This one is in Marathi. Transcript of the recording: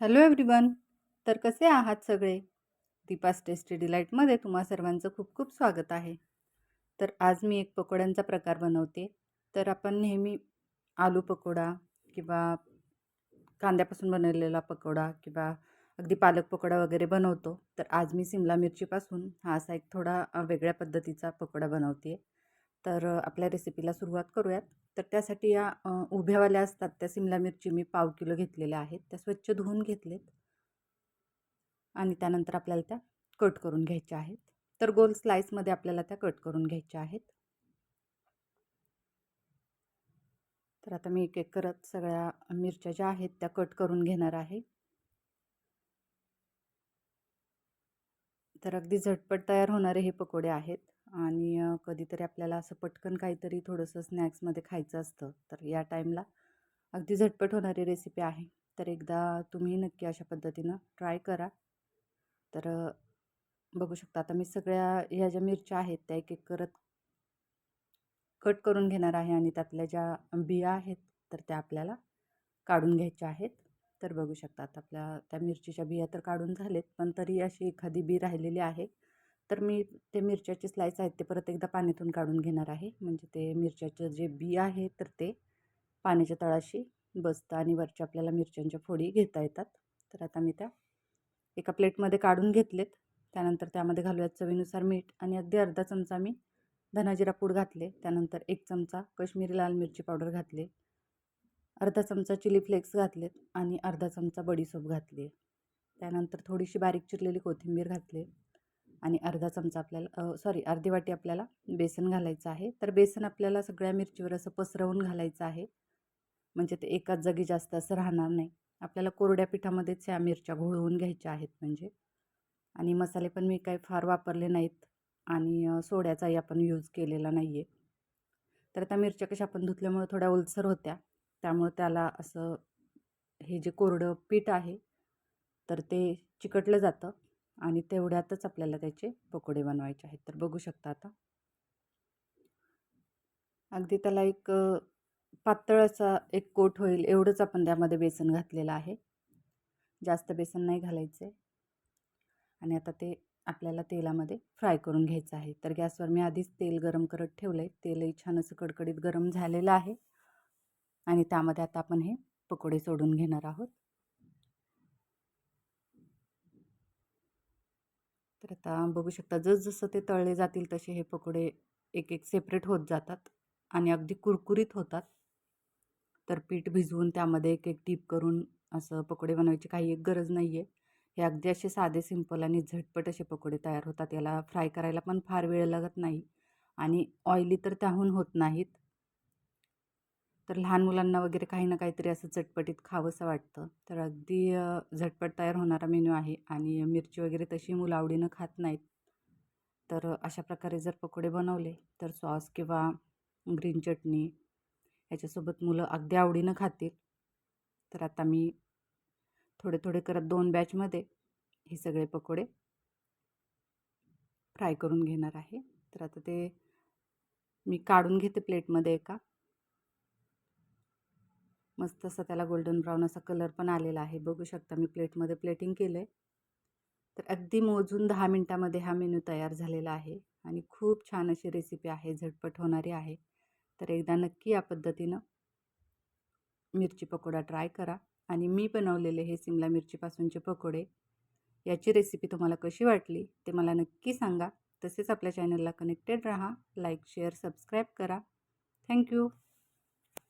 हॅलो एव्हरीवन तर कसे आहात सगळे? दीपास टेस्टी डिलाईटमध्ये तुम्हा सर्वांचं खूप खूप स्वागत आहे. तर आज मी एक पकोड्यांचा प्रकार बनवते. तर आपण नेहमी आलू पकोडा किंवा कांद्यापासून बनवलेला पकोडा किंवा अगदी पालक पकोडा वगैरे बनवतो. तर आज मी सिमला मिरचीपासून हा असा एक थोडा वेगळ्या पद्धतीचा पकोडा बनवते तर आपल्या रेसिपीला सुरुवात करूयात. तर त्यासाठी या उभ्यावाल्या असतात. त्या सिमला मिरची मी पाव किलो घेतलेल्या आहेत. त्या स्वच्छ धुवून घेतलेत. आणि त्यानंतर आपल्याला त्या कट करून घ्यायच्या आहेत. तर गोल स्लाईसमध्ये आपल्याला त्या कट करून घ्यायच्या आहेत. तर आता मी एक एक करत सगळ्या मिरच्या ज्या आहेत त्या कट करून घेणार आहे. तर अगदी झटपट तयार होणारे हे पकोडे आहेत. आणि कधीतरी आपल्याला असं पटकन काहीतरी थोडंसं स्नॅक्समध्ये खायचं असतं तर या टाईमला अगदी झटपट होणारी रेसिपी आहे. तर एकदा तुम्ही नक्की अशा पद्धतीनं ट्राय करा. तर बघू शकता आता मी सगळ्या ह्या ज्या मिरच्या आहेत त्या एक एक करत कट करून घेणार आहे आणि त्यातल्या ज्या बिया आहेत तर त्या आपल्याला काढून घ्यायच्या आहेत. तर बघू शकतात आपल्या त्या मिरचीच्या बिया तर काढून झालेत पण तरी अशी एखादी बी राहिलेली आहे. तर मी ते मिरच्याचे स्लाईस आहेत ते परत एकदा पाण्यातून काढून घेणार आहे. म्हणजे ते मिरच्याचं जे बी आहे तर ते पाण्याच्या तळाशी बसतं आणि वरच्या आपल्याला मिरच्यांच्या फोडी घेता येतात. तर आता मी त्या एका प्लेटमध्ये काढून घेतलेत. त्यानंतर त्यामध्ये घालूयात चवीनुसार मीठ आणि अगदी अर्धा चमचा मी धनाजिरा पूड घातले. त्यानंतर एक चमचा कश्मीरी लाल मिरची पावडर घातले. अर्धा चमचा चिली फ्लेक्स घातलेत आणि अर्धा चमचा बडीसोप घातली. त्यानंतर थोडीशी बारीक चिरलेली कोथिंबीर घातली. आणि अर्धा चमचा आपल्याला सॉरी अर्धी वाटी आपल्याला बेसन घालायचं आहे. तर बेसन आपल्याला सगळ्या मिरचीवर असं पसरवून घालायचं आहे. म्हणजे ते एकाच जागी जास्त असं राहणार नाही. आपल्याला कोरड्या पिठामध्येच ह्या मिरच्या घोळवून घ्यायच्या आहेत म्हणजे. आणि मसाले पण मी काही फार वापरले नाहीत. आणि सोड्याचाही आपण यूज केलेला नाही आहे तर त्या मिरच्या कशा आपण धुतल्यामुळे थोड्या ओलसर होत्या. त्यामुळे त्याला असं हे जे कोरडं पीठ आहे तर ते चिकटलं जातं. आणि तेवढ्यातच आपल्याला त्याचे पकोडे बनवायचे आहेत. तर बघू शकता आता. अगदी त्याला एक पातळ असा एक कोट होईल एवढंच आपण त्यामध्ये बेसन घातलेलं आहे. जास्त बेसन नाही घालायचं. आहे आणि आता ते आपल्याला तेलामध्ये फ्राय करून घ्यायचं आहे. तर गॅसवर मी आधीच तेल गरम करत ठेवलं आहे तेलही छान असं कडकडीत गरम झालेलं आहे. आणि त्यामध्ये आता आपण हे पकोडे सोडून घेणार आहोत. तर आता बघू शकता जसजसं ते तळले जातील तसे हे पकोडे एक एक सेपरेट होत जातात आणि अगदी कुरकुरीत होतात. तर पीठ भिजवून त्यामध्ये एक एक टीप करून असं पकोडे बनवायची काही एक गरज नाही आहे हे अगदी असे साधे सिंपल आणि झटपट असे पकोडे तयार होतात. याला फ्राय करायला पण फार वेळ लागत नाही आणि ऑइली तर त्याहून होत नाहीत. तर लहान मुलांना वगैरे काही ना काहीतरी असं चटपटीत खावंसं वाटतं. तर अगदी झटपट तयार होणारा मेन्यू आहे आणि मिरची वगैरे तशी मुलं आवडीनं खात नाहीत. तर अशा प्रकारे जर पकोडे बनवले तर सॉस किंवा ग्रीन चटणी ह्याच्यासोबत मुलं अगदी आवडीनं खातील. तर आता मी थोडे थोडे करत दोन बॅचमध्ये हे सगळे पकोडे फ्राय करून घेणार आहे. तर आता ते मी काढून घेते प्लेटमध्ये एका. मस्त असं त्याला गोल्डन ब्राऊन असा कलर पण आलेला आहे. बघू शकता मी प्लेटमध्ये प्लेटिंग केलं आहे तर अगदी मोजून दहा मिनटामध्ये हा मेनू तयार झालेला आहे. आणि खूप छान अशी रेसिपी आहे झटपट होणारी आहे. तर एकदा नक्की या पद्धतीनं मिरची पकोडा ट्राय करा. आणि मी बनवलेले हे सिमला मिरचीपासूनचे पकोडे याची रेसिपी तुम्हाला कशी वाटली ते मला नक्की सांगा. तसेच आपल्या चॅनलला कनेक्टेड राहा लाईक शेअर सबस्क्राईब करा. Thank you